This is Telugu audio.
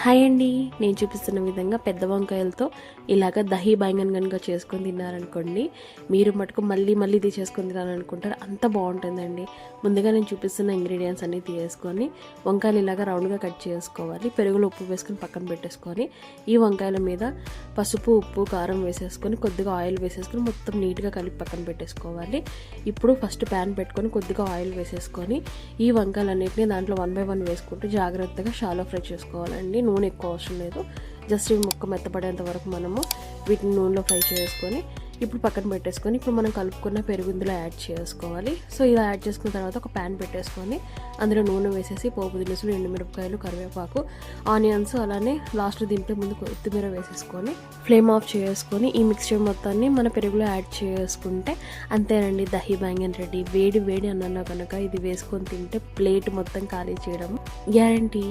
హాయ్ అండి. నేను చూపిస్తున్న విధంగా పెద్ద వంకాయలతో ఇలాగ దహీ బైంగన్ కనుక చేసుకొని తిన్నారనుకోండి మీరు మటుకు మళ్ళీ మళ్ళీ ఇది చేసుకొని తినాలనుకుంటారు అంత బాగుంటుందండి. ముందుగా నేను చూపిస్తున్న ఇంగ్రీడియంట్స్ అన్నీ తీసుకొని వంకాయలు ఇలాగ రౌండ్గా కట్ చేసుకోవాలి. పెరుగులో ఉప్పు వేసుకొని పక్కన పెట్టేసుకొని ఈ వంకాయల మీద పసుపు ఉప్పు కారం వేసేసుకొని కొద్దిగా ఆయిల్ వేసేసుకొని మొత్తం నీట్గా కలిపి పక్కన పెట్టేసుకోవాలి. ఇప్పుడు ఫస్ట్ ప్యాన్ పెట్టుకొని కొద్దిగా ఆయిల్ వేసేసుకొని ఈ వంకాయలన్నింటినీ దాంట్లో వన్ బై వన్ వేసుకుంటూ జాగ్రత్తగా షాలో ఫ్రై చేసుకోవాలండి. నూనె ఎక్కువ అవసరం లేదు. జస్ట్ ఇవి ముక్క మెత్తపడేంత వరకు మనము వీటిని నూనెలో ఫ్రై చేసుకొని ఇప్పుడు పక్కన పెట్టేసుకొని ఇప్పుడు మనం కలుపుకున్న పెరుగు ఇందులో యాడ్ చేసుకోవాలి. సో ఇలా యాడ్ చేసుకున్న తర్వాత ఒక ప్యాన్ పెట్టేసుకొని అందులో నూనె వేసేసి పోపు దినుసులు ఎండుమిరపకాయలు కరివేపాకు ఆనియన్స్ అలానే లాస్ట్ దీంట్లో ముందు కొత్తిమీర వేసేసుకొని ఫ్లేమ్ ఆఫ్ చేసుకొని ఈ మిక్స్చర్ మొత్తాన్ని మన పెరుగులో యాడ్ చేసుకుంటే అంతేనండి దహీ బ్యాంగన్ రెడీ. వేడి వేడి అన్న కనుక ఇది వేసుకొని తింటే ప్లేట్ మొత్తం ఖాళీ చేయడం గ్యారంటీ